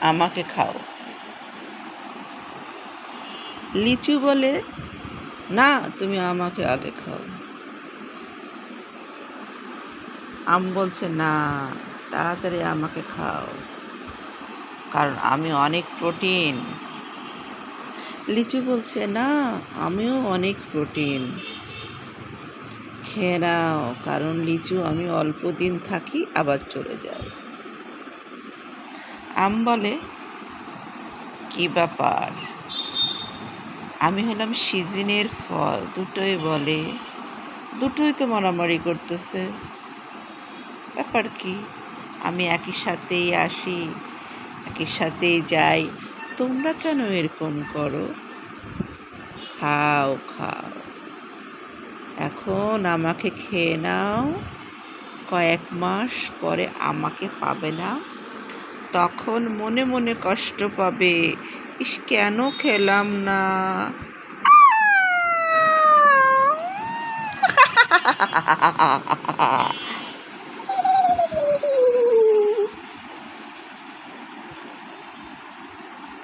আমাকে খাও। লিচু বলে, না, তুমি আমাকে আগে খাও। আম বলছে, না, তাড়াতাড়ি আমাকে খাও, কারণ আমি অনেক প্রোটিন। লিচু বলছে, না, আমিও অনেক প্রোটিন। খেয়ে নাও, কারণ লিচু আমি অল্প দিন থাকি, আবার চলে যাই। আম বলে, কি ব্যাপার? আমি হলাম সিজনের ফল, দুটোই বলে, দুটোই তো মারামারি করতেছে। ব্যাপার কি? আমি একই সাথেই আসি, একই সাথেই যাই, তোমরা কেন এরকম করো? খাও খাও। এখন আমাকে খেয়ে নাও, কয়েক মাস পরে আমাকে পাবে না। তখন মনে মনে কষ্ট পাবে। ইস কেন খেলাম না?